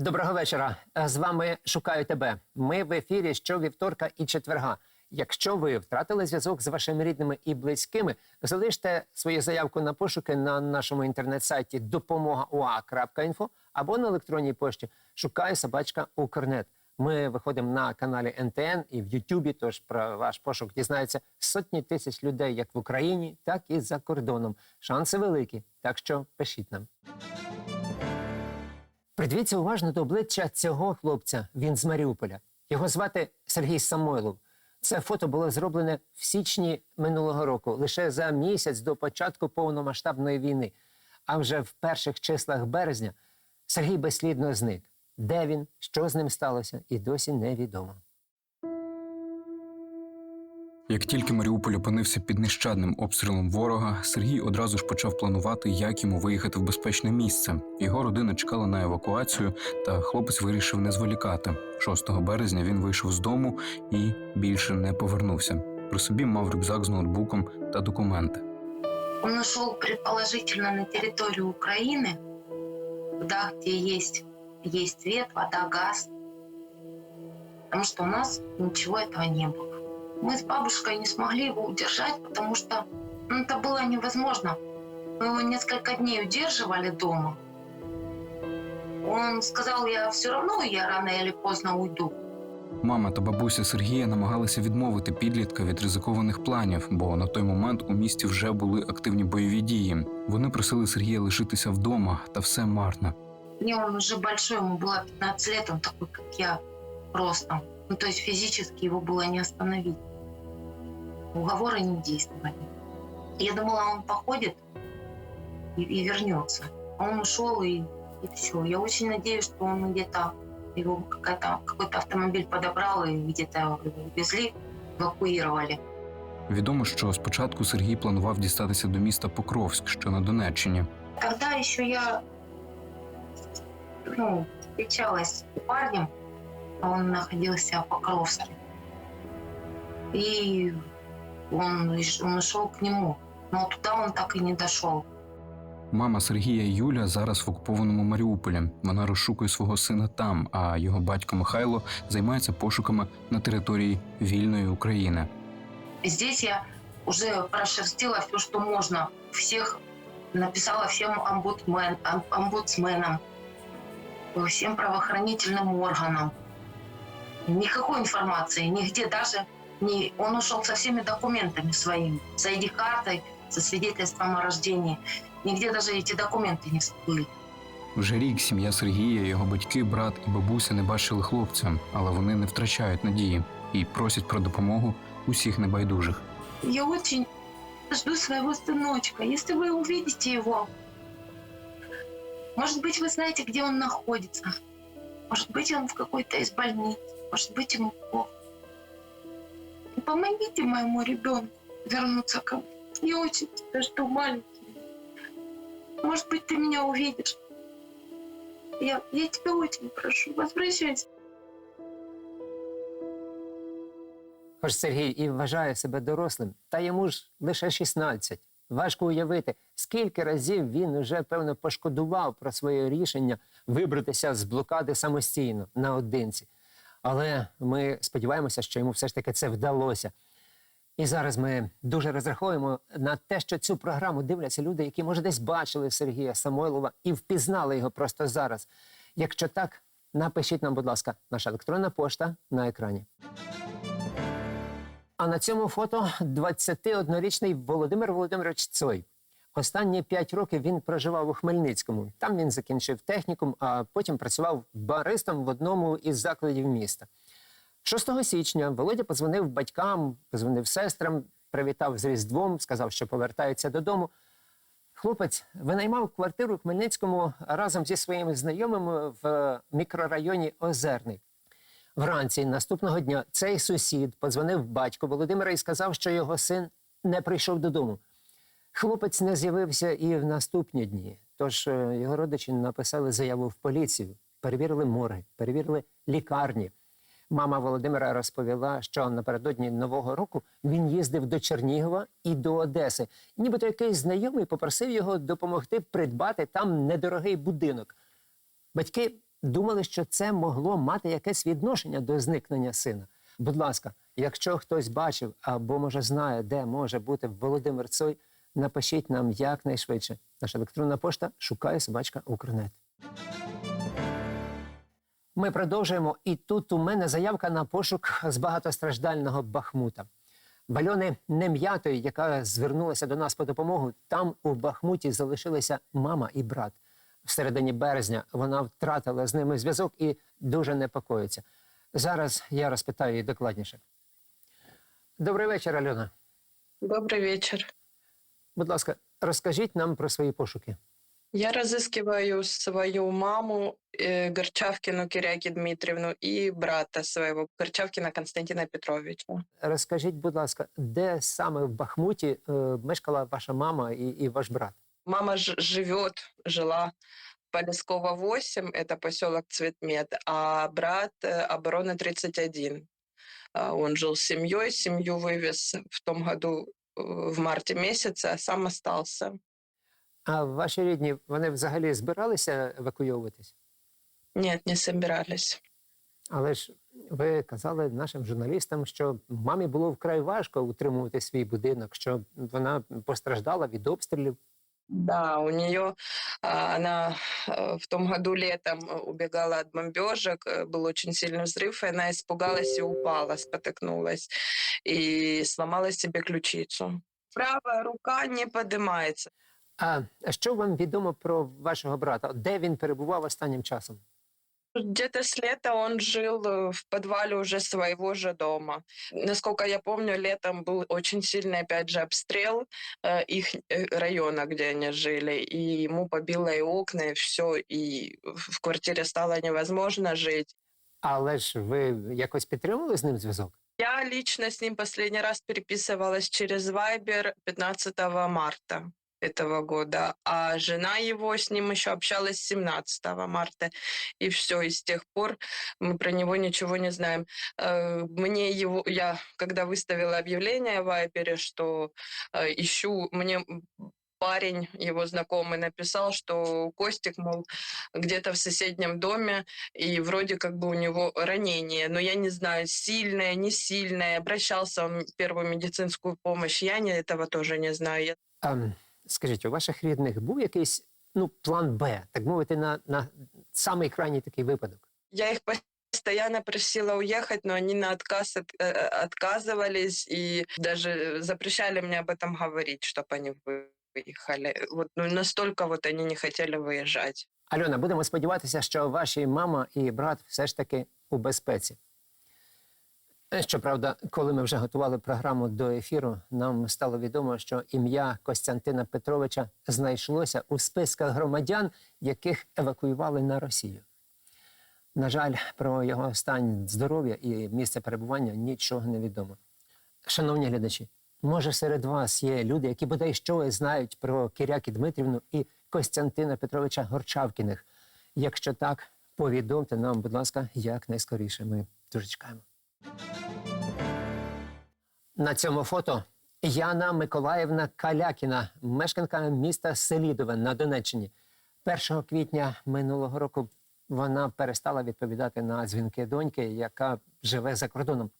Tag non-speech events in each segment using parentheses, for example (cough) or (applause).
Доброго вечора. Е, З вами шукаю тебе. Ми в ефірі щовівторка і четверга. Якщо ви втратили зв'язок з вашими рідними і близькими, залиште свою заявку на пошуки на нашому інтернет-сайті допомога.уа.інфо або на електронній пошті шукаю собачка Укрнет. Ми виходимо на каналі НТН і в Ютубі. Тож про ваш пошук дізнаються сотні тисяч людей, як в Україні, так і за кордоном. Шанси великі, так що пишіть нам. Придивіться уважно до обличчя цього хлопця. Він з Маріуполя. Його звати Сергій Самойлов. Це фото було зроблене в січні минулого року, лише за місяць до початку повномасштабної війни. А вже в перших числах березня Сергій безслідно зник. Де він, що з ним сталося, і досі невідомо. Як тільки Маріуполь опинився під нещадним обстрілом ворога, Сергій одразу ж почав планувати, як йому виїхати в безпечне місце. Його родина чекала на евакуацію, та хлопець вирішив не зволікати. 6 березня він вийшов з дому і більше не повернувся. При собі мав рюкзак з ноутбуком та документи. Он ушел предположительно на территорию Украины, туда, где есть, есть свет, вода, газ. Потому что у нас ничего этого не было. Мы с бабушкой не смогли его удержать, потому что ну, это было невозможно. Мы его несколько дней удерживали дома. Он сказал, я все равно, я рано или поздно уйду. Мама та бабуся Сергія намагалися відмовити підлітка від ризикованих планів, бо на той момент у місті вже були активні бойові дії. Вони просили Сергія лишитися вдома, та все марно. Мне он уже большой, ему было 15 лет, он такой, как я, просто. Ну, то есть физически его было не остановить. Уговоры не действовали. Я думала, он походит и, и вернется. Он ушел, и, и все. Я очень надеюсь, что он где-то, его какая-то, какой-то автомобиль подобрал и где-то его увезли, эвакуировали. Відомо, що спочатку Сергій планував дістатися до міста Покровськ, що на Донеччині. Когда еще я ну, встречалась с парнем, он находился в Покровске. И он, он ушел к нему. Но туда он так и не дошел. Мама Сергія Юля зараз в окупованому Маріуполі. Вона розшукує свого сина там, а його батько Михайло займається пошуками на території вільної України. Здесь я уже прошерстила все, что можно. Всех написала всем омбудсмен, ом- омбудсменам, всем правоохранительным органам. Никакой информации, нигде даже не... Он ушел со всеми документами своими, с ID-картой, со свидетельством о рождении. Нигде даже эти документы не всплыли. Вже рік сім'я Сергія, його батьки, брат і бабуся не бачили хлопця, але вони не втрачають надії і просять про допомогу усіх небайдужих. Я очень жду своего сыночка. Если вы увидите его, может быть, вы знаете, где он находится. Может быть, он в какой-то из больниц. Может быть, ему плохо. Помогите моему ребенку вернуться ко мне. Я очень тебя жду, маленький. Может быть, ты меня увидишь. Я, я тебя очень прошу, возвращайся. Хоч Сергій і вважає себе дорослим, та йому ж лише 16. Важко уявити, скільки разів він уже певно пошкодував про своє рішення вибратися з блокади самостійно наодинці. Але ми сподіваємося, що йому все ж таки це вдалося. І зараз ми дуже розраховуємо на те, що цю програму дивляться люди, які, може, десь бачили Сергія Самойлова і впізнали його просто зараз. Якщо так, напишіть нам, будь ласка, наша електронна пошта на екрані. А на цьому фото 21-річний Володимир Володимирович Цой. Останні п'ять років він проживав у Хмельницькому. Там він закінчив технікум, а потім працював баристом в одному із закладів міста. 6 січня Володя позвонив батькам, позвонив сестрам, привітав з Різдвом, сказав, що повертається додому. Хлопець винаймав квартиру у Хмельницькому разом зі своїми знайомими в мікрорайоні Озерний. Вранці наступного дня цей сусід подзвонив батько Володимира і сказав, що його син не прийшов додому. Хлопець не з'явився і в наступні дні. Тож е, його родичі написали заяву в поліцію, перевірили морги, перевірили лікарні. Мама Володимира розповіла, що напередодні Нового року він їздив до Чернігова і до Одеси. Нібито якийсь знайомий попросив його допомогти придбати там недорогий будинок. Батьки думали, що це могло мати якесь відношення до зникнення сина. Будь ласка, якщо хтось бачив або може знає, де може бути Володимир Цой, напишіть нам якнайшвидше. Наша електронна пошта шукає собачка Укрнет. Ми продовжуємо, і тут у мене заявка на пошук з багатостраждального Бахмута. Бальони Нем'ятої, яка звернулася до нас по допомогу, там у Бахмуті залишилися мама і брат. В середині березня вона втратила з ними зв'язок і дуже непокоїться. Зараз я розпитаю її докладніше. Добрий вечір, Альона. Добрый вечер. Будь ласка, розкажіть нам про свої пошуки. Я разыскиваю свою маму э, Горчавкину Киряки Дмитриевну и брата своего Горчавкина Константина Петровича. Розкажіть, будь ласка, де саме в Бахмуті е, мешкала ваша мама і, і ваш брат? Мама ж- живет, жила в Полескова 8, это поселок Цветмет, а брат э, обороны 31. А, Он жил с семьей, семью вывез в том году э, в марті а сам остался. А ваші рідні вони взагалі збиралися евакуйовуватись? Ні, не збиралися. Але ж ви казали нашим журналістам, що мамі було вкрай важко утримувати свій будинок, що вона постраждала від обстрілів. Да, у нее а, она э, в том году летом э, убегала от бомбежек, э, был очень сильный взрыв, и она испугалась и упала, спотыкнулась и сломала себе ключицу. Правая рука не поднимается. А що вам відомо про вашого брата? Де він перебував останнім часом? Где-то с лета он жил э, в подвале уже своего же дома. Насколько я помню, летом был очень сильный, опять же, обстрел э, их э, района, где они жили, и ему побило и окна, и все, и в в квартире стало невозможно жить. Але ж ви якось підтримували з ним зв'язок? Я лично с ним последний раз переписывалась через Viber 15 марта Этого года, а жена его с ним еще общалась 17 марта. И все, и с тех пор мы про него ничего не знаем. Э, Мне его, я когда выставила объявление в Вайбере, что э, ищу, мне парень, его знакомый, написал, что Костик, мол, где-то в соседнем доме, и вроде как бы у него ранение, но я не знаю, сильное, не сильное, обращался он в первую медицинскую помощь, я не, этого тоже не знаю. А, скажіть, у ваших рідних був якийсь ну, план Б, так мовити, на, на самий крайній такий випадок? Я их постоянно просила уехать, но они на отказ от- э, отказывались и даже запрещали мне об этом говорить, чтобы они выехали. Вот ну, настолько вот они не хотели выезжать. Альона, будемо сподіватися, що ваші мама і брат все ж таки у безпеці. Щоправда, коли ми вже готували програму до ефіру, нам стало відомо, що ім'я Костянтина Петровича знайшлося у списках громадян, яких евакуювали на Росію. На жаль, про його стан здоров'я і місце перебування нічого не відомо. Шановні глядачі, може серед вас є люди, які бодай щось знають про Кірякі Дмитрівну і Костянтина Петровича Горчавкіних. Якщо так, повідомте нам, будь ласка, якнайскоріше. Ми дуже чекаємо. На цьому фото Яна Миколаївна Калякіна, мешканка міста Селідове на Донеччині. 1 квітня минулого року вона перестала відповідати на дзвінки доньки, яка живе за кордоном.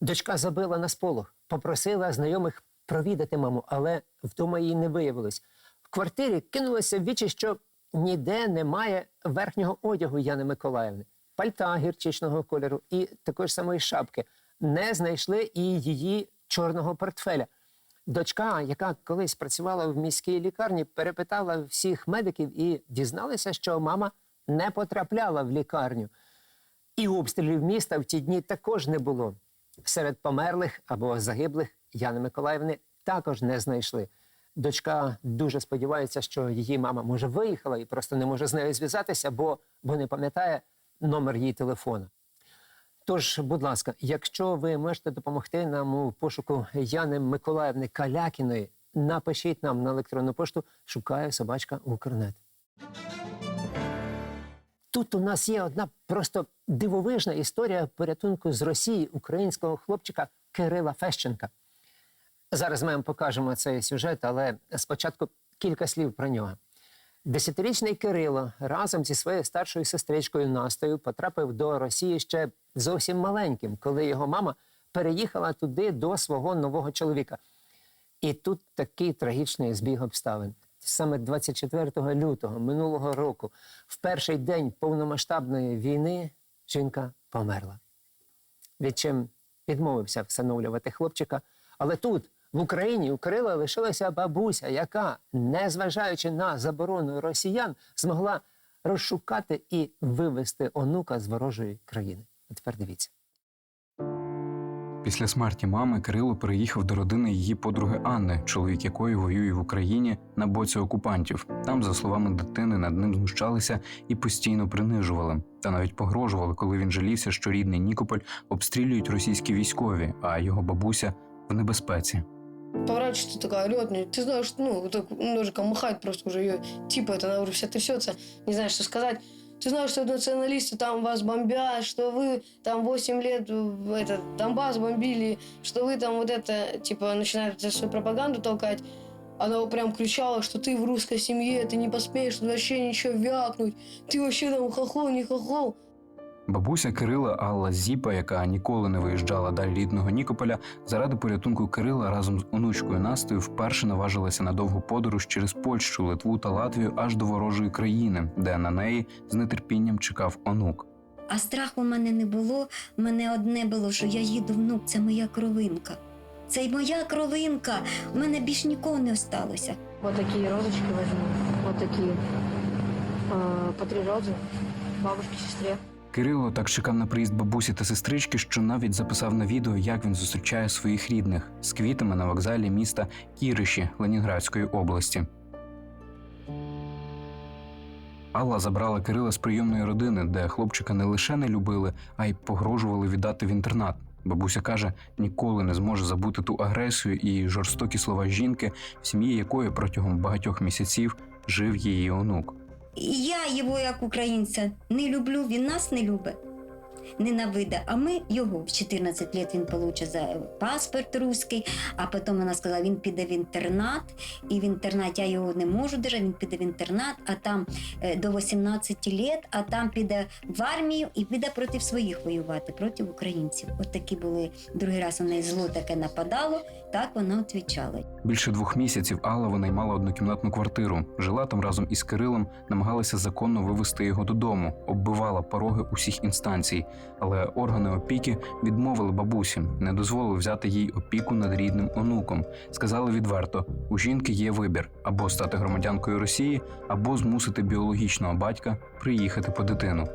Дочка забила на сполох, попросила знайомих провідати маму, але вдома її не виявилось. В квартирі кинулося в вічі, що ніде немає верхнього одягу Яни Миколаївни, пальта гірчичного кольору і такої ж самої шапки. Не знайшли і її чорного портфеля. Дочка, яка колись працювала в міській лікарні, перепитала всіх медиків і дізналася, що мама не потрапляла в лікарню. І обстрілів міста в ті дні також не було. Серед померлих або загиблих Яни Миколаївни також не знайшли. Дочка дуже сподівається, що її мама може виїхала і просто не може з нею зв'язатися, бо, бо не пам'ятає номер її телефона. Тож, будь ласка, якщо ви можете допомогти нам у пошуку Яни Миколаївни Калякіної, напишіть нам на електронну пошту шукає собачка Укрнет. Тут у нас є одна просто дивовижна історія порятунку з Росії українського хлопчика Кирила Фещенка. Зараз ми вам покажемо цей сюжет, але спочатку кілька слів про нього. Десятирічний Кирило разом зі своєю старшою сестричкою Настою потрапив до Росії ще зовсім маленьким, коли його мама переїхала туди до свого нового чоловіка. І тут такий трагічний збіг обставин. Саме 24 лютого минулого року, в перший день повномасштабної війни, жінка померла. Відчим відмовився всиновлювати хлопчика. Але тут, в Україні, у Кирила лишилася бабуся, яка, незважаючи на заборону росіян, змогла розшукати і вивезти онука з ворожої країни. А тепер дивіться. Після смерті мами Кирило переїхав до родини її подруги Анни, чоловік якої воює в Україні на боці окупантів. Там, за словами дитини, над ним знущалися і постійно принижували, та навіть погрожували, коли він жалівся, що рідний Нікополь обстрілюють російські військові, а його бабуся в небезпеці. Поворачивается, такая мне. Ты знаешь, ну, так ножиком махает просто уже ее типа, это она уже вся трясется, не знаю, что сказать. Ты знаешь, что националисты там вас бомбят, что вы там 8 лет этот Донбасс бомбили, что вы там вот это, типа, начинает эту свою пропаганду толкать. Она прям кричала, что ты в русской семье, ты не посмеешь вообще ничего вякнуть, ты вообще там хохол, не хохол. Бабуся Кирила Алла Зіпа, яка ніколи не виїжджала далі рідного Нікополя, заради порятунку Кирила разом з онучкою Настею вперше наважилася на довгу подорож через Польщу, Литву та Латвію аж до ворожої країни, де на неї з нетерпінням чекав онук. А страху в мене не було. В мене одне було, що я їду внук, це моя кровинка. Це й моя кровинка. У мене більш нікого не осталося. Вот такие розочки возьму. Вот такие. Э, По три розы. Бабушке, сестре. Кирило так чекав на приїзд бабусі та сестрички, що навіть записав на відео, як він зустрічає своїх рідних з квітами на вокзалі міста Кіриші Ленінградської області. Алла забрала Кирила з прийомної родини, де хлопчика не лише не любили, а й погрожували віддати в інтернат. Бабуся каже, ніколи не зможе забути ту агресію і жорстокі слова жінки, в сім'ї якої протягом багатьох місяців жив її онук. Я його, як українця, не люблю, він нас не любить. Ненавиде, а ми його. В 14 років він получить за паспорт русський, а потім вона сказала, він піде в інтернат, і в інтернат я його не можу держати, він піде в інтернат, а там е, до 18 років, а там піде в армію і піде проти своїх воювати, проти українців. От такі були другий раз у неї зло таке нападало, так вона відповідала. Більше двох місяців Алла винаймала однокімнатну квартиру, жила там разом із Кирилом, намагалася законно вивести його додому, оббивала пороги усіх інстанцій. Але органи опіки відмовили бабусі, не дозволили взяти їй опіку над рідним онуком. Сказали відверто: у жінки є вибір або стати громадянкою Росії, або змусити біологічного батька приїхати по дитину.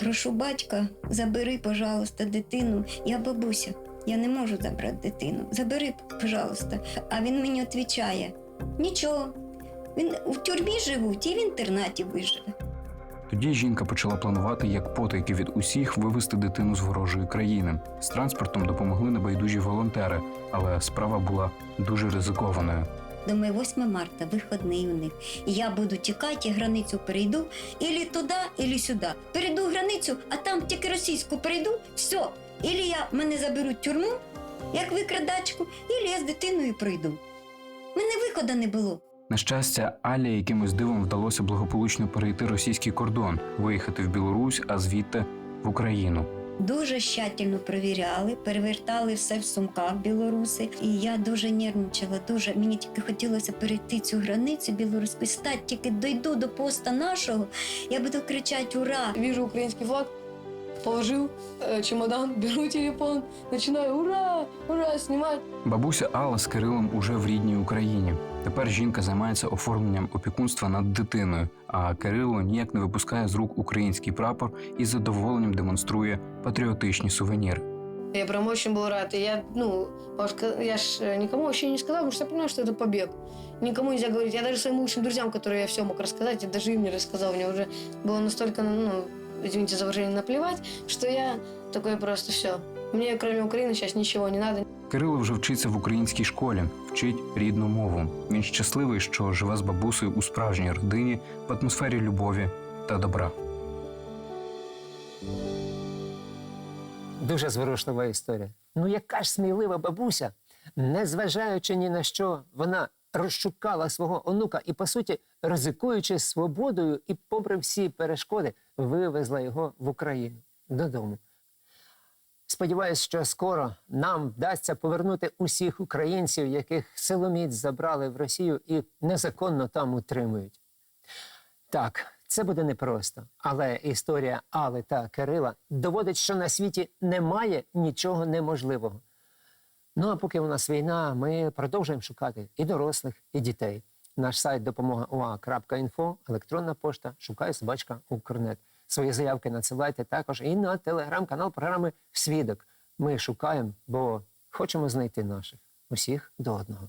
Прошу батька, забери, пожалуйста, дитину. Я бабуся, я не можу забрати дитину. Забери, пожалуйста. А він мені відповідає: нічого. Він в тюрмі живуть і в інтернаті виживе. Тоді жінка почала планувати, як потайки від усіх вивезти дитину з ворожої країни. З транспортом допомогли небайдужі волонтери, але справа була дуже ризикованою. Думаю, 8 марта, вихідний у них. Я буду тікати, границю перейду, ілі туди, ілі сюди. Перейду границю, а там тільки російську перейду, все. Ілі я мене заберуть тюрму, як викрадачку, ілі я з дитиною пройду. Мене виходу не було. На щастя, Алі якимось дивом вдалося благополучно перейти російський кордон, виїхати в Білорусь, а звідти в Україну. Дуже щательно перевіряли, перевертали все в сумках білоруси. І я дуже нервничала. Дуже мені тільки хотілося перейти цю границю білоруську, стати тільки дойду до поста нашого. Я буду кричати Ура! Вижу украинский флаг, положил э, чемодан, (laughs) беру телефон, начинаю ура, ура, снимать. Бабуся Алла з Кирилом уже в рідній Україні. Тепер жінка займається оформленням опікунства над дитиною, а Кирило ніяк не випускає з рук український прапор і з задоволенням демонструє патріотичні сувеніри. Я прям очень был рад. И я, ну, бабушка, я ж э, никому вообще не сказал, потому что я понимаю, что это побег. Никому нельзя говорить. Я даже своим лучшим друзьям, которые я все мог рассказать, я даже им не рассказал. Мне уже было настолько, ну, извините за выражение, наплевать, что я такой просто все. Мне, кроме Украины, сейчас ничего не надо. Кирило вже вчиться в українській школі, вчить рідну мову. Він щасливий, що живе з бабусею у справжній родині в атмосфері любові та добра. Дуже зворушлива історія. Ну, яка ж смілива бабуся, незважаючи ні на що, вона розшукала свого онука і, по суті, ризикуючи свободою і, попри всі перешкоди, вивезла його в Україну додому. Сподіваюсь, що скоро нам вдасться повернути усіх українців, яких силоміць забрали в Росію і незаконно там утримують. Так, це буде непросто, але історія Али та Кирила доводить, що на світі немає нічого неможливого. Ну а поки у нас війна, ми продовжуємо шукати і дорослих, і дітей. Наш сайт допомога УА.інфо, електронна пошта, шукає собачка Укрнет. Свої заявки надсилайте також і на телеграм-канал програми Свідок. Ми шукаємо, бо хочемо знайти наших усіх до одного.